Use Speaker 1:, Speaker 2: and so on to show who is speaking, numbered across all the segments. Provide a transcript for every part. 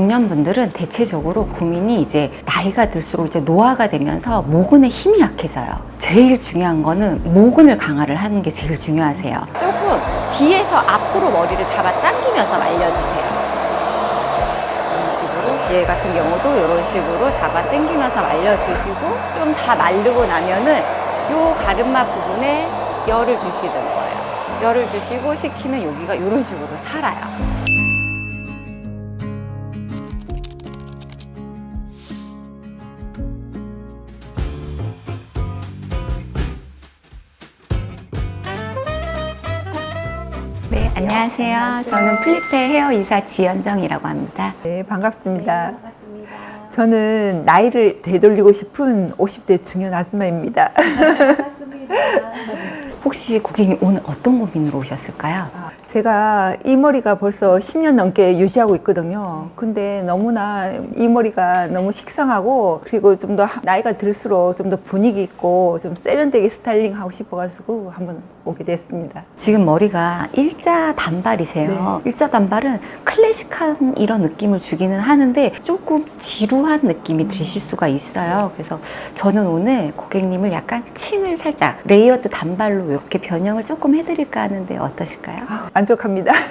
Speaker 1: 중년분들은 대체적으로 고민이 이제 나이가 들수록 이제 노화가 되면서 모근의 힘이 약해져요. 제일 중요한 거는 모근을 강화를 하는 게 제일 중요하세요. 조금 뒤에서 앞으로 머리를 잡아 당기면서 말려주세요. 이런 식으로 얘 같은 경우도 이런 식으로 잡아 당기면서 말려주시고 좀다 마르고 나면은 요 가르마 부분에 열을 주시는 거예요. 열을 주시고 식히면 여기가 이런 식으로 살아요. 네, 안녕하세요. 저는 플리페 헤어 이사 지연정이라고 합니다.
Speaker 2: 네, 반갑습니다. 저는 나이를 되돌리고 싶은 50대 중년 아줌마입니다.
Speaker 1: 혹시 고객님 오늘 어떤 고민으로 오셨을까요?
Speaker 2: 제가 이 머리가 벌써 10년 넘게 유지하고 있거든요. 근데 너무나 이 머리가 너무 식상하고 그리고 좀 더 나이가 들수록 좀 더 분위기 있고 좀 세련되게 스타일링 하고 싶어가지고 한번 오게 됐습니다.
Speaker 1: 지금 머리가 일자 단발이세요. 일자 단발은 클래식한 이런 느낌을 주기는 하는데 조금 지루한 느낌이 드실 수가 있어요. 그래서 저는 오늘 고객님을 약간 층을 살짝 레이어드 단발로 이렇게 변형을 조금 해드릴까 하는데 어떠실까요?
Speaker 2: 만족합니다.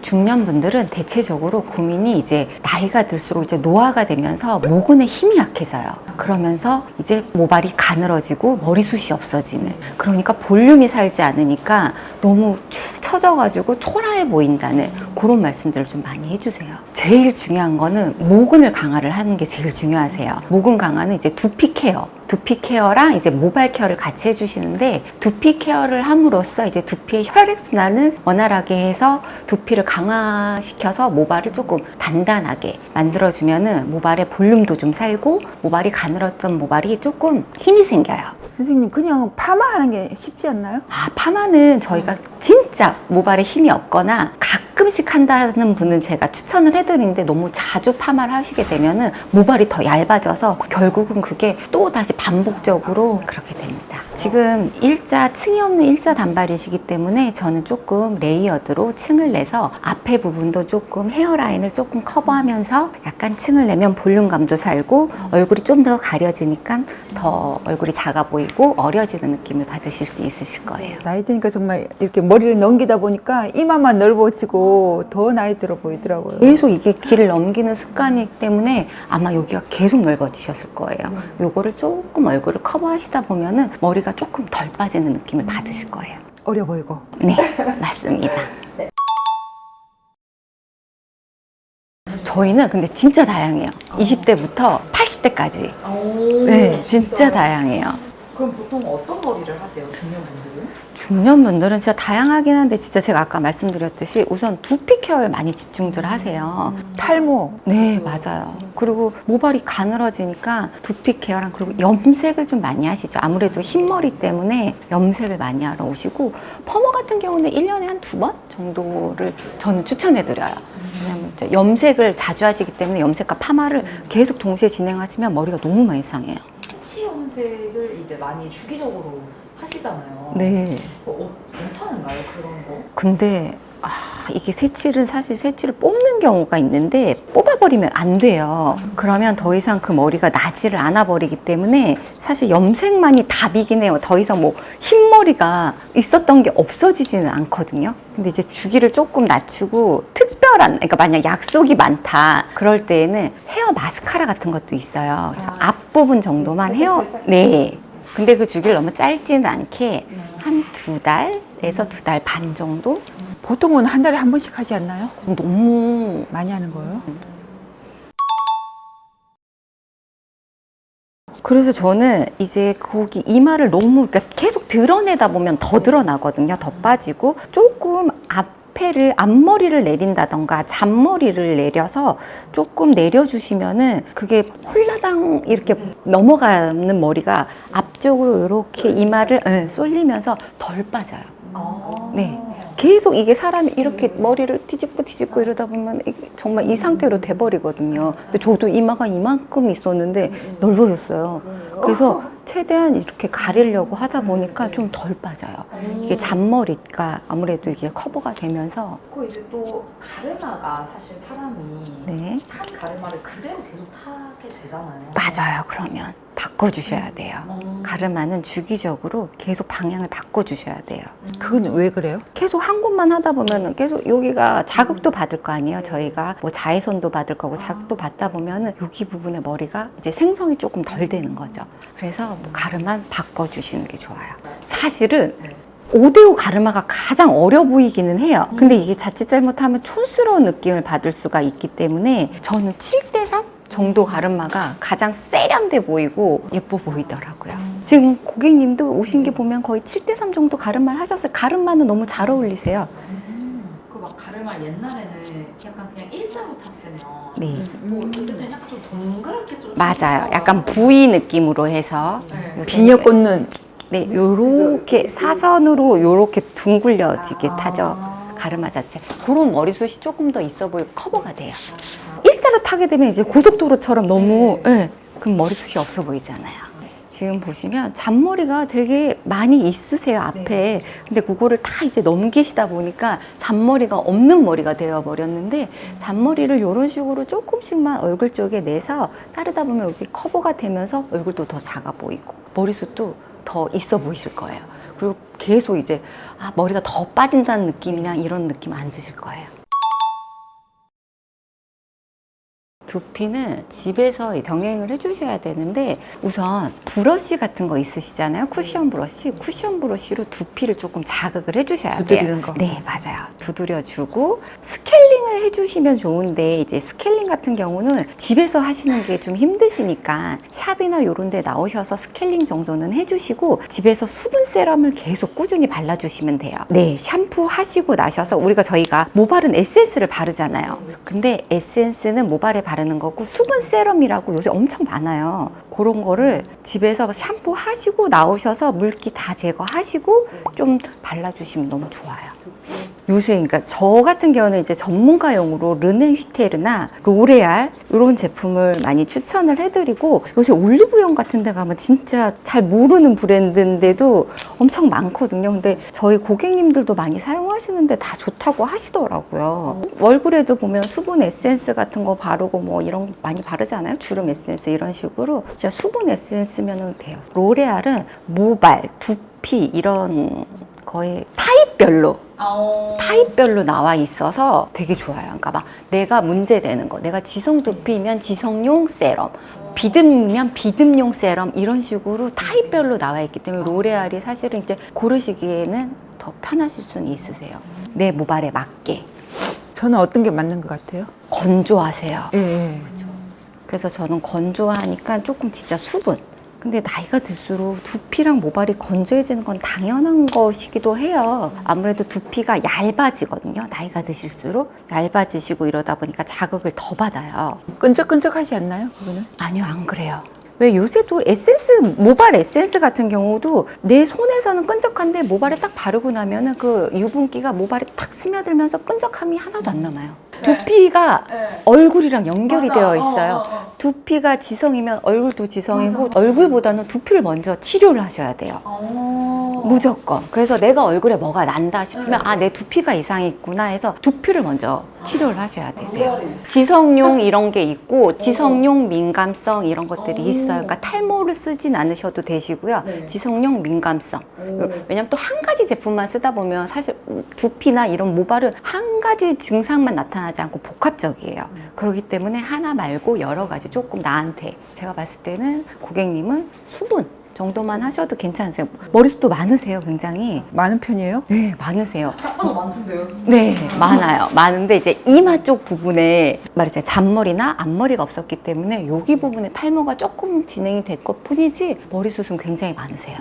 Speaker 1: 중년분들은 대체적으로 고민이 이제 나이가 들수록 이제 노화가 되면서 모근의 힘이 약해져요. 그러면서 이제 모발이 가늘어지고 머리숱이 없어지는. 그러니까 볼륨이 살지 않으니까 너무 축 처져가지고 초라해 보인다는 그런 말씀들을 좀 많이 해주세요. 제일 중요한 거는 모근을 강화를 하는 게 제일 중요하세요. 모근 강화는 이제 두피 케어. 두피 케어랑 이제 모발 케어를 같이 해주시는데 두피 케어를 함으로써 이제 두피의 혈액순환을 원활하게 해서 두피를 강화시켜서 모발을 조금 단단하게 만들어주면은 모발의 볼륨도 좀 살고 모발이 가늘었던 모발이 조금 힘이 생겨요.
Speaker 2: 선생님, 그냥 파마하는 게 쉽지 않나요?
Speaker 1: 아, 파마는 저희가 진짜 모발에 힘이 없거나 가끔씩 한다는 분은 제가 추천을 해드리는데 너무 자주 파마를 하시게 되면은 모발이 더 얇아져서 결국은 그게 또 다시 반복적으로 그렇게 됩니다. 지금 일자, 층이 없는 일자 단발이시기 때문에 저는 조금 레이어드로 층을 내서 앞에 부분도 조금 헤어라인을 조금 커버하면서 약간 층을 내면 볼륨감도 살고 얼굴이 좀 더 가려지니까 더 얼굴이 작아 보이고 어려지는 느낌을 받으실 수 있으실 거예요.
Speaker 2: 나이 드니까 정말 이렇게 머리를 넘기다 보니까 이마만 넓어지고 더 나이 들어 보이더라고요.
Speaker 1: 계속 이게 길을 넘기는 습관이기 때문에 아마 여기가 계속 넓어지셨을 거예요. 요거를 조금 얼굴을 커버하시다 보면은 머리가 조금 덜 빠지는 느낌을 받으실 거예요.
Speaker 2: 어려 보이고.
Speaker 1: 네, 맞습니다. 저희는 근데 진짜 다양해요. 20대부터 80대까지. 네, 진짜 다양해요.
Speaker 3: 그럼 보통 어떤 머리를 하세요, 중년 분들은?
Speaker 1: 중년분들은 진짜 다양하긴 한데 진짜 제가 아까 말씀드렸듯이 우선 두피 케어에 많이 집중들 하세요.
Speaker 2: 탈모.
Speaker 1: 네, 맞아요. 그리고 모발이 가늘어지니까 두피 케어랑 그리고 염색을 좀 많이 하시죠. 아무래도 흰머리 때문에 염색을 많이 하러 오시고 퍼머 같은 경우는 1년에 한 두 번 정도를 저는 추천해 드려요. 왜냐면 이제 염색을 자주 하시기 때문에 염색과 파마를 계속 동시에 진행하시면 머리가 너무 많이 상해요.
Speaker 3: 치 염색을 이제 많이 주기적으로 하시잖아요.
Speaker 1: 네.
Speaker 3: 어, 어, 괜찮은가요, 그런 거?
Speaker 1: 근데 아, 이게 새치를 사실 새치를 뽑는 경우가 있는데 뽑아버리면 안 돼요. 그러면 더 이상 그 머리가 나지를 않아 버리기 때문에 사실 염색만이 답이긴 해요. 더 이상 뭐 흰머리가 있었던 게 없어지지는 않거든요. 근데 이제 주기를 조금 낮추고 특별한 그러니까 만약 약속이 많다 그럴 때에는 헤어 마스카라 같은 것도 있어요. 그래서 앞부분 정도만 헤어 네. 근데 그 주기를 너무 짧지는 않게 한 두 달에서 두 달 반 정도?
Speaker 2: 보통은 한 달에 한 번씩 하지 않나요?
Speaker 1: 너무
Speaker 2: 많이 하는 거예요?
Speaker 1: 그래서 저는 이제 거기 이마를 너무 그러니까 계속 드러내다 보면 더 드러나거든요. 더 빠지고 조금 앞 에를 앞머리를 내린다던가 잔머리를 내려서 조금 내려주시면은 그게 홀라당 이렇게 넘어가는 머리가 앞쪽으로 이렇게 이마를 예, 쏠리면서 덜 빠져요.
Speaker 3: 아.
Speaker 1: 네. 계속 이게 사람이 이렇게 머리를 뒤집고 뒤집고 이러다 보면 정말 이 상태로 돼버리거든요. 근데 저도 이마가 이만큼 있었는데 넓어졌어요. 그래서 최대한 이렇게 가리려고 하다 보니까 좀 덜 빠져요. 이게 잔머리가 아무래도 이게 커버가 되면서
Speaker 3: 그 이제 또 가르마가 사실 사람이
Speaker 1: 네.
Speaker 3: 탄 가르마를 그대로 계속 타게 되잖아요.
Speaker 1: 맞아요. 그러면 바꿔주셔야 돼요.
Speaker 3: 어.
Speaker 1: 가르마는 주기적으로 계속 방향을 바꿔주셔야 돼요.
Speaker 2: 그건 왜 그래요?
Speaker 1: 계속 한 곳만 하다 보면은 계속 여기가 자극도 받을 거 아니에요. 저희가 뭐 자외선도 받을 거고 자극도 받다 보면은 여기 부분에 머리가 이제 생성이 조금 덜 되는 거죠. 그래서 뭐 가르만 바꿔주시는 게 좋아요. 사실은
Speaker 3: 네.
Speaker 1: 5대5 가르마가 가장 어려 보이기는 해요. 근데 이게 자칫 잘못하면 촌스러운 느낌을 받을 수가 있기 때문에 저는 7대3 정도 가르마가 가장 세련돼 보이고 예뻐 보이더라고요. 지금 고객님도 오신 게 보면 거의 7대3 정도 가르마를 하셨어요. 가르마는 너무 잘 어울리세요.
Speaker 3: 그막 가르마 옛날에는 약간 그냥 일자로 탔으면
Speaker 1: 네.
Speaker 3: 뭐 어쨌든 약간 좀 동그랗게 좀
Speaker 1: 맞아요. 약간 V 느낌으로 해서
Speaker 3: 네.
Speaker 1: 요새
Speaker 2: 비녀 꽂는
Speaker 1: 네, 요렇게 사선으로 요렇게 둥글려지게
Speaker 3: 아.
Speaker 1: 타죠. 가르마 자체. 그런 머리숱이 조금 더 있어 보이고 커버가 돼요. 일자로 타게 되면 이제 고속도로처럼 너무 예, 그럼 머리숱이 없어 보이잖아요. 지금 보시면 잔머리가 되게 많이 있으세요 앞에. 근데 그거를 다 이제 넘기시다 보니까 잔머리가 없는 머리가 되어 버렸는데 잔머리를 이런 식으로 조금씩만 얼굴 쪽에 내서 자르다 보면 여기 커버가 되면서 얼굴도 더 작아 보이고 머리숱도 더 있어 보이실 거예요. 그리고 계속 이제 아 머리가 더 빠진다는 느낌이나 이런 느낌 안 드실 거예요 두피는 집에서 병행을 해주셔야 되는데 우선 브러쉬 같은 거 있으시잖아요. 쿠션 브러쉬. 쿠션 브러쉬로 두피를 조금 자극을 해주셔야 돼요.
Speaker 2: 두드리는 거.
Speaker 1: 네, 맞아요. 두드려주고 스케 일링을 해주시면 좋은데 이제 스케일링 같은 경우는 집에서 하시는 게 좀 힘드시니까 샵이나 이런 데 나오셔서 스케일링 정도는 해주시고 집에서 수분 세럼을 계속 꾸준히 발라주시면 돼요. 네, 샴푸 하시고 나셔서 우리가 저희가 모발은 에센스를 바르잖아요. 근데 에센스는 모발에 바르는 거고 수분 세럼이라고 요새 엄청 많아요. 그런 거를 집에서 샴푸 하시고 나오셔서 물기 다 제거하시고 좀 발라주시면 너무 좋아요. 요새 그러니까 저 같은 경우는 이제 전문가용으로 르네 휘테르나 로레알 이런 제품을 많이 추천을 해드리고 요새 올리브영 같은 데 가면 진짜 잘 모르는 브랜드인데도 엄청 많거든요. 근데 저희 고객님들도 많이 사용하시는데 다 좋다고 하시더라고요. 얼굴에도 보면 수분 에센스 같은 거 바르고 뭐 이런 거 많이 바르잖아요. 주름 에센스 이런 식으로 진짜 수분 에센스면 돼요. 로레알은 모발, 두피 이런 거의 타입별로
Speaker 3: 어...
Speaker 1: 타입별로 나와 있어서 되게 좋아요. 그러니까 막 내가 문제되는 거, 내가 지성 두피면 지성용 세럼, 비듬이면 비듬용 세럼 이런 식으로 타입별로 나와 있기 때문에 로레알이 사실은 이제 고르시기에는 더 편하실 수는 있으세요. 내 모발에 맞게
Speaker 2: 저는 어떤 게 맞는 것 같아요?
Speaker 1: 건조하세요.
Speaker 2: 예, 예.
Speaker 1: 그래서 저는 건조하니까 조금 진짜 수분. 근데 나이가 들수록 두피랑 모발이 건조해지는 건 당연한 것이기도 해요. 아무래도 두피가 얇아지거든요. 나이가 드실수록 얇아지시고 이러다 보니까 자극을 더 받아요.
Speaker 2: 끈적끈적하지 않나요? 그거는?
Speaker 1: 아니요, 안 그래요. 왜 요새도 에센스, 모발 에센스 같은 경우도 내 손에서는 끈적한데 모발에 딱 바르고 나면은 그 유분기가 모발에 탁 스며들면서 끈적함이 하나도 안 남아요. 두피가
Speaker 3: 네.
Speaker 1: 얼굴이랑 연결이
Speaker 3: 맞아.
Speaker 1: 되어 있어요.
Speaker 3: 어, 어, 어.
Speaker 1: 두피가 지성이면 얼굴도 지성이고
Speaker 3: 맞아.
Speaker 1: 얼굴보다는 두피를 먼저 치료를 하셔야 돼요.
Speaker 3: 어...
Speaker 1: 무조건. 그래서 내가 얼굴에 뭐가 난다 싶으면
Speaker 3: 네.
Speaker 1: 아, 내 두피가 이상이 있구나 해서 두피를 먼저 치료를 하셔야 되세요. 지성용 이런 게 있고 지성용 민감성 이런 것들이
Speaker 3: 오.
Speaker 1: 있어요. 그러니까 탈모를 쓰진 않으셔도 되시고요.
Speaker 3: 네.
Speaker 1: 지성용 민감성.
Speaker 3: 오.
Speaker 1: 왜냐면 또 한 가지 제품만 쓰다 보면 사실 두피나 이런 모발은 한 가지 증상만 나타나지 않고 복합적이에요. 그렇기 때문에 하나 말고 여러 가지 조금 나한테 제가 봤을 때는 고객님은 수분 정도만 하셔도 괜찮으세요. 머리숱도 많으세요, 굉장히.
Speaker 2: 많은 편이에요?
Speaker 1: 네, 많으세요.
Speaker 3: 생각보다 많던데요?
Speaker 1: 네, 많아요. 많은데 이제 이마 쪽 부분에 말이죠 잔머리나 앞머리가 없었기 때문에 여기 부분에 탈모가 조금 진행이 될 것 뿐이지 머리숱은 굉장히 많으세요.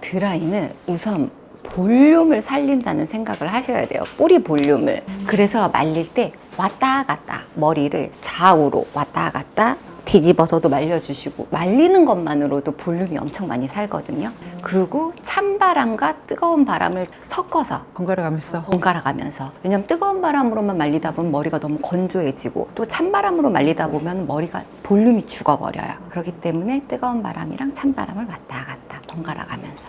Speaker 1: 드라이는 우선 볼륨을 살린다는 생각을 하셔야 돼요. 뿌리 볼륨을. 그래서 말릴 때 왔다 갔다 머리를 좌우로 왔다 갔다 뒤집어서도 말려주시고 말리는 것만으로도 볼륨이 엄청 많이 살거든요. 그리고 찬 바람과 뜨거운 바람을 섞어서
Speaker 2: 번갈아 가면서
Speaker 1: 번갈아 가면서 왜냐면 뜨거운 바람으로만 말리다 보면 머리가 너무 건조해지고 또 찬 바람으로 말리다 보면 머리가 볼륨이 죽어버려요. 그렇기 때문에 뜨거운 바람이랑 찬 바람을 왔다 갔다 번갈아 가면서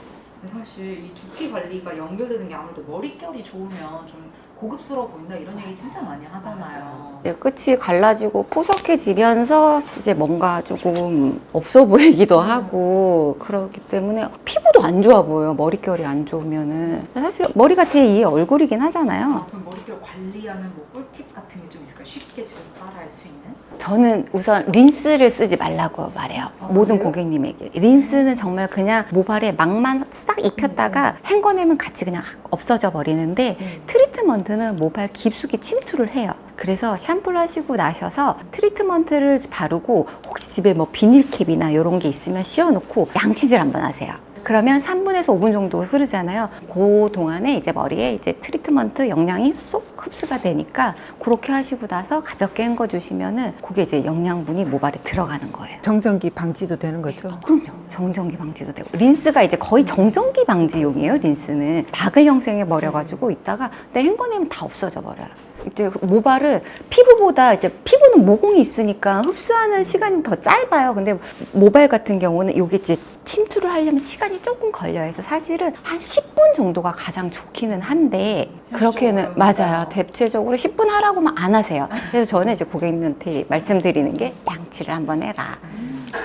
Speaker 3: 사실 이 두피 관리가 연결되는 게 아무래도 머릿결이 좋으면 좀 고급스러워 보인다 이런 얘기 진짜 많이 하잖아요.
Speaker 1: 이제 끝이 갈라지고 포석해지면서 이제 뭔가 조금 없어 보이기도 하고 그렇기 때문에 피부도 안 좋아 보여요. 머릿결이 안 좋으면은 사실 머리가 제 2의 얼굴이긴 하잖아요.
Speaker 3: 그럼 머릿결 관리하는 뭐 꿀팁 같은 게 좀 있을까요? 쉽게 집에서 따라할 수 있는?
Speaker 1: 저는 우선 린스를 쓰지 말라고 말해요. 모든 고객님에게. 린스는 정말 그냥 모발에 막만 싹 입혔다가 헹궈내면 같이 그냥 확 없어져 버리는데 트리트먼트 는 모발 깊숙이 침투를 해요. 그래서 샴푸를 하시고 나셔서 트리트먼트를 바르고 혹시 집에 뭐 비닐캡이나 이런 게 있으면 씌워놓고 양치질 한번 하세요. 그러면 3분에서 5분 정도 흐르잖아요. 그 동안에 이제 머리에 이제 트리트먼트 영양이 쏙 흡수가 되니까 그렇게 하시고 나서 가볍게 헹궈 주시면은 그게 이제 영양분이 모발에 들어가는 거예요.
Speaker 2: 정전기 방지도 되는 거죠.
Speaker 1: 아, 그럼요. 정전기 방지도 되고 린스가 이제 거의 정전기 방지용이에요. 린스는 박을 형성해 버려가지고 있다가 내 헹궈내면 다 없어져 버려요. 이제 모발은 피부보다 이제 피부는 모공이 있으니까 흡수하는 시간이 더 짧아요. 근데 모발 같은 경우는 이게 이제 침투를 하려면 시간이 조금 걸려요. 그래서 사실은 한 10분 정도가 가장 좋기는 한데 그렇게는 맞아요. 대체적으로 10분 하라고 만 안 하세요. 그래서 저는 이제 고객님한테 말씀드리는 게 양치를 한번 해라.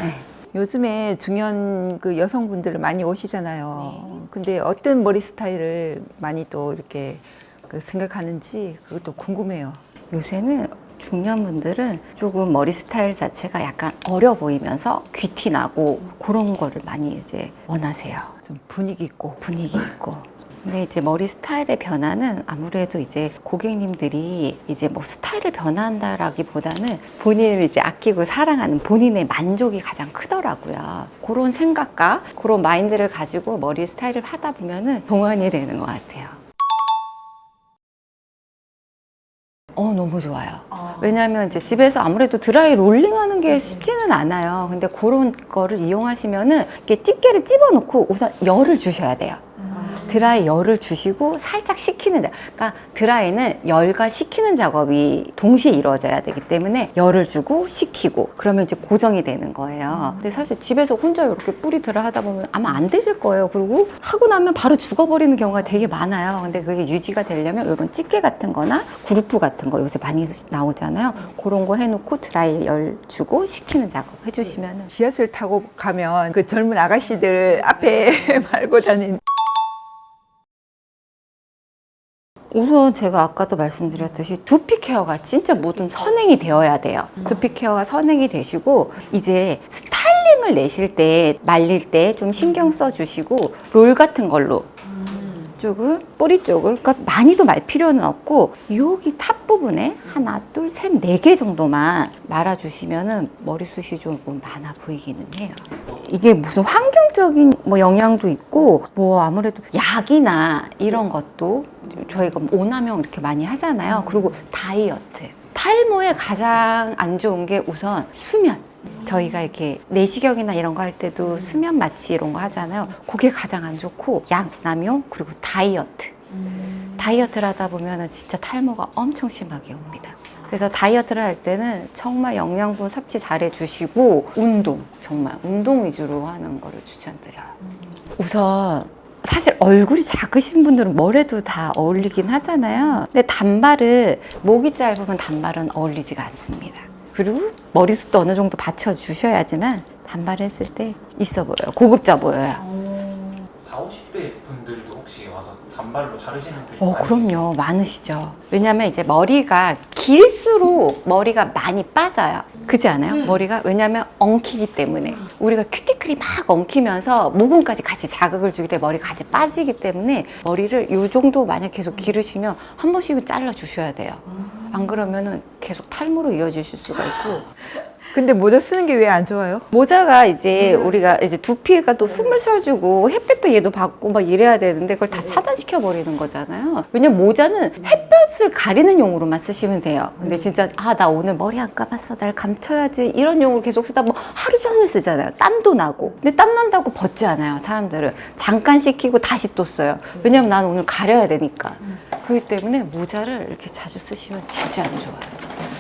Speaker 1: 네.
Speaker 2: 요즘에 중년 그 여성분들 많이 오시잖아요. 근데 어떤 머리 스타일을 많이 또 이렇게 그 생각하는지 그것도 궁금해요.
Speaker 1: 요새는 중년분들은 조금 머리 스타일 자체가 약간 어려 보이면서 귀티 나고 그런 거를 많이 이제 원하세요.
Speaker 2: 좀 분위기 있고.
Speaker 1: 분위기 있고. 근데 이제 머리 스타일의 변화는 아무래도 이제 고객님들이 이제 뭐 스타일을 변화한다라기보다는 본인을 이제 아끼고 사랑하는 본인의 만족이 가장 크더라고요. 그런 생각과 그런 마인드를 가지고 머리 스타일을 하다 보면은 동안이 되는 것 같아요. 어, 너무 좋아요.
Speaker 3: 아,
Speaker 1: 왜냐하면 이제 집에서 아무래도 드라이 롤링하는 게 쉽지는 않아요. 근데 그런 거를 이용하시면은 이렇게 집게를 집어넣고 우선 열을 주셔야 돼요. 드라이 열을 주시고 살짝 식히는 작. 그러니까 드라이는 열과 식히는 작업이 동시에 이루어져야 되기 때문에 열을 주고 식히고 그러면 이제 고정이 되는 거예요. 근데 사실 집에서 혼자 이렇게 뿌리 드라 하다 보면 아마 안 되실 거예요. 그리고 하고 나면 바로 죽어버리는 경우가 되게 많아요. 근데 그게 유지가 되려면 이런 집게 같은 거나 그루프 같은 거 요새 많이 나오잖아요. 그런 거 해놓고 드라이 열 주고 식히는 작업 해주시면은
Speaker 2: 지하철 타고 가면 그 젊은 아가씨들 앞에 말고 다니는
Speaker 1: 우선 제가 아까도 말씀드렸듯이 두피 케어가 진짜 모든 선행이 되어야 돼요. 두피 케어가 선행이 되시고 이제 스타일링을 내실 때 말릴 때 좀 신경 써 주시고 롤 같은 걸로 쪽은 뿌리 쪽을 그러니까 많이도 말 필요는 없고 여기 탑 부분에 하나 둘셋네 개 정도만 말아 주시면은 머리숱이 조금 많아 보이기는 해요. 이게 무슨 환경적인 뭐 영향도 있고 뭐 아무래도 약이나 이런 것도 저희가 뭐 오남용 이렇게 많이 하잖아요. 그리고 다이어트. 탈모에 가장 안 좋은 게 우선 수면. 저희가 이렇게 내시경이나 이런 거 할 때도 수면 마취 이런 거 하잖아요. 그게 가장 안 좋고 약 남용 그리고 다이어트. 다이어트를 하다 보면은 진짜 탈모가 엄청 심하게 옵니다. 그래서 다이어트를 할 때는 정말 영양분 섭취 잘 해주시고 운동 정말 운동 위주로 하는 거를 추천드려요. 우선 사실 얼굴이 작으신 분들은 뭘 해도 다 어울리긴 하잖아요. 근데 단발은 목이 짧으면 단발은 어울리지가 않습니다. 그리고 머리숱도 어느 정도 받쳐 주셔야지만 단발을 했을 때 있어 보여요. 고급져 보여요.
Speaker 4: 4, 50대 분들도 혹시 와서 단발로 자르시는 분이
Speaker 1: 어,
Speaker 4: 많이
Speaker 1: 그럼요. 많으시죠. 왜냐면 이제 머리가 길수록 머리가 많이 빠져요. 그지 않아요? 머리가 왜냐면 엉키기 때문에 우리가 큐티클이 막 엉키면서 모공까지 같이 자극을 주기 때문에 머리가 같이 빠지기 때문에 머리를 요 정도 만약 계속 기르시면 한 번씩은 잘라 주셔야 돼요. 안 그러면은 계속 탈모로 이어지실 수가 있고
Speaker 2: 근데 모자 쓰는 게 왜 안 좋아요?
Speaker 1: 모자가 이제 우리가 이제 두피가 또 숨을 쉬어주고 햇볕도 얘도 받고 막 이래야 되는데 그걸 다 차단시켜 버리는 거잖아요. 왜냐면 모자는 햇볕을 가리는 용으로만 쓰시면 돼요. 근데 진짜 아 나 오늘 머리 안 감았어, 날 감춰야지 이런 용으로 계속 쓰다 뭐 하루 종일 쓰잖아요. 땀도 나고. 근데 땀 난다고 벗지 않아요. 사람들은 잠깐 씻기고 다시 또 써요. 왜냐면 난 오늘 가려야 되니까. 그렇기 때문에 모자를 이렇게 자주 쓰시면 진짜 안 좋아요.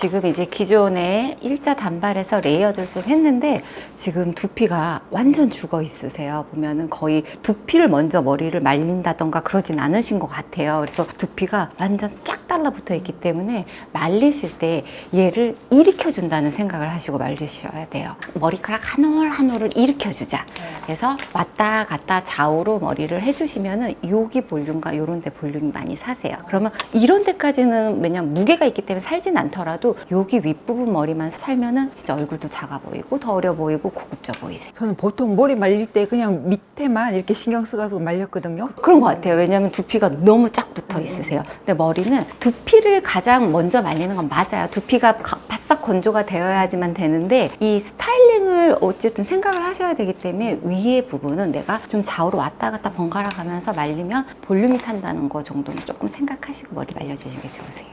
Speaker 1: 지금 이제 기존에 일자 단발에서 레이어드를 좀 했는데 지금 두피가 완전 죽어 있으세요. 보면은 거의 두피를 먼저 머리를 말린다던가 그러진 않으신 것 같아요. 그래서 두피가 완전 쫙 달라붙어 있기 때문에 말리실 때 얘를 일으켜 준다는 생각을 하시고 말리셔야 돼요. 머리카락 한 올 한 올을 일으켜 주자. 그래서 왔다 갔다 좌우로 머리를 해주시면은 여기 볼륨과 요런 데 볼륨이 많이 사세요. 그러면 이런 데까지는 왜냐면 무게가 있기 때문에 살진 않더라도 여기 윗부분 머리만 살면은 진짜 얼굴도 작아 보이고 더 어려 보이고 고급져 보이세요.
Speaker 2: 저는 보통 머리 말릴 때 그냥 밑에만 이렇게 신경 써가지고 말렸거든요.
Speaker 1: 그런 것 같아요. 왜냐하면 두피가 너무 쫙 붙어 있으세요. 근데 머리는 두피를 가장 먼저 말리는 건 맞아요. 두피가 가- 바싹 건조가 되어야지만 되는데 이 스타일링을 어쨌든 생각을 하셔야 되기 때문에 위에 부분은 내가 좀 좌우로 왔다 갔다 번갈아 가면서 말리면 볼륨이 산다는 거 정도는 조금 생각하시고 머리 말려주시는 게 좋으세요.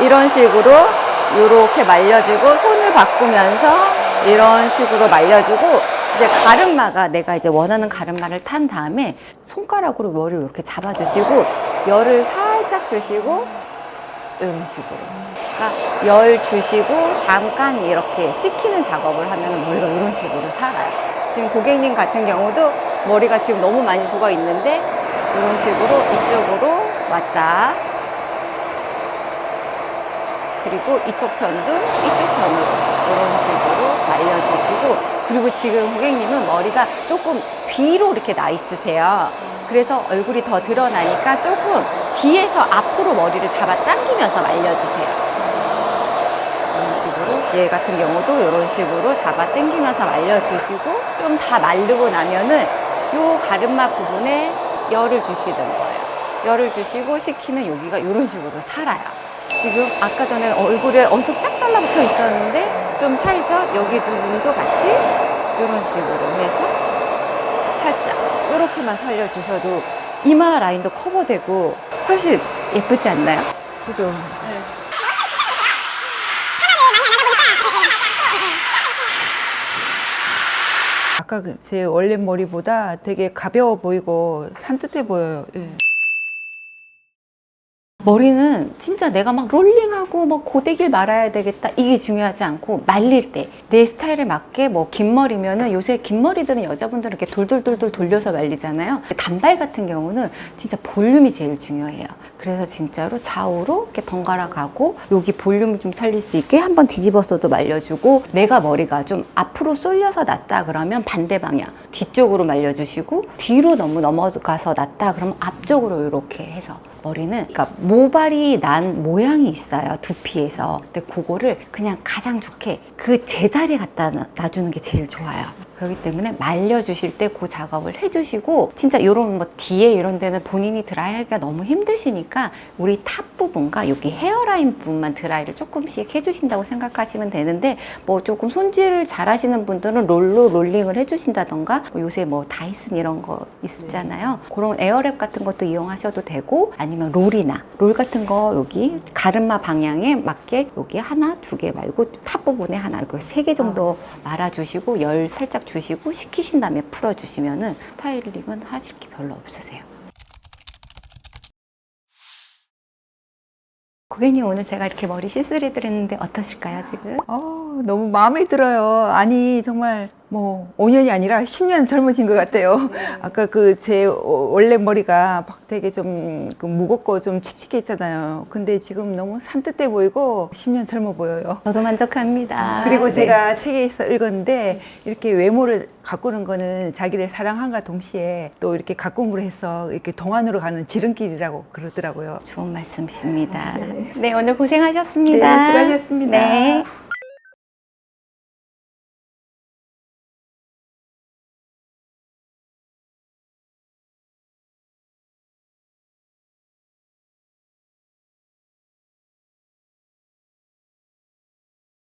Speaker 1: 이런 식으로 이렇게 말려주고 손을 바꾸면서 이런 식으로 말려주고 이제 가르마가 내가 이제 원하는 가르마를 탄 다음에 손가락으로 머리를 이렇게 잡아주시고 열을 살짝 주시고 이런 식으로. 그러니까 열 주시고 잠깐 이렇게 식히는 작업을 하면 머리가 이런 식으로 살아요. 지금 고객님 같은 경우도 머리가 지금 너무 많이 죽어 있는데 이런 식으로 이쪽으로 왔다 그리고 이쪽 편도 이쪽 편으로 이런 식으로 말려주시고 그리고 지금 고객님은 머리가 조금 뒤로 이렇게 나 있으세요. 그래서 얼굴이 더 드러나니까 조금 뒤에서 앞으로 머리를 잡아 당기면서 말려주세요. 이런 식으로 얘 같은 경우도 이런 식으로 잡아 당기면서 말려주시고 좀다 마르고 나면은 요 가르마 부분에 열을 주시는 거예요. 열을 주시고 식히면 여기가 이런 식으로 살아요. 지금 아까 전에 얼굴에 엄청 쫙 달라붙어 있었는데 좀 살죠? 여기 부분도 같이 이런 식으로 해서 살짝 이렇게만 살려주셔도 이마 라인도 커버되고 훨씬 예쁘지 않나요?
Speaker 2: 그죠? 아까 그제 원래 머리보다 되게 가벼워 보이고 산뜻해 보여요. 예.
Speaker 1: 머리는 진짜 내가 막 롤링하고 뭐 고데기를 말아야 되겠다. 이게 중요하지 않고 말릴 때 내 스타일에 맞게 뭐 긴 머리면은 요새 긴 머리들은 여자분들은 이렇게 돌돌돌돌 돌려서 말리잖아요. 단발 같은 경우는 진짜 볼륨이 제일 중요해요. 그래서 진짜로 좌우로 이렇게 번갈아 가고 여기 볼륨을 좀 살릴 수 있게 한번 뒤집어서도 말려주고 내가 머리가 좀 앞으로 쏠려서 났다 그러면 반대 방향 뒤쪽으로 말려주시고 뒤로 너무 넘어가서 났다 그러면 앞쪽으로 이렇게 해서 머리는 그러니까 모발이 난 모양이 있어요 두피에서. 근데 그거를 그냥 가장 좋게 그 제자리에 갖다 놔- 놔주는 게 제일 좋아요 그렇기 때문에 말려주실 때 그 작업을 해주시고 진짜 이런 뭐 뒤에 이런 데는 본인이 드라이하기가 너무 힘드시니까 우리 탑 부분과 여기 헤어라인 부분만 드라이를 조금씩 해주신다고 생각하시면 되는데 뭐 조금 손질을 잘 하시는 분들은 롤로 롤링을 해주신다던가 뭐 요새 뭐 다이슨 이런 거 있잖아요. 그런 에어랩 같은 것도 이용하셔도 되고 아니면 롤이나 롤 같은 거 여기 가르마 방향에 맞게 여기 하나 두 개 말고 탑 부분에 하나 이렇게 세 개 정도 말아주시고 열 살짝 주시고 식히신 다음에 풀어주시면은 스타일링은 하실 게 별로 없으세요. 고객님 오늘 제가 이렇게 머리 시술해 드렸는데 어떠실까요 지금?
Speaker 2: 어, 너무 마음에 들어요. 아니, 정말 뭐 5년이 아니라 10년 젊어진 것 같아요. 아까 그 제 원래 머리가 막 되게 좀그 무겁고 좀 칙칙했잖아요. 근데 지금 너무 산뜻해 보이고 10년 젊어 보여요.
Speaker 1: 저도 만족합니다.
Speaker 2: 그리고
Speaker 1: 네.
Speaker 2: 제가 책에서 읽었는데 이렇게 외모를 가꾸는 거는 자기를 사랑함과 동시에 또 이렇게 가꿈으로 해서 이렇게 동안으로 가는 지름길이라고 그러더라고요.
Speaker 1: 좋은 말씀이십니다. 네, 오늘 고생하셨습니다.
Speaker 2: 네, 수고하셨습니다.
Speaker 1: 네.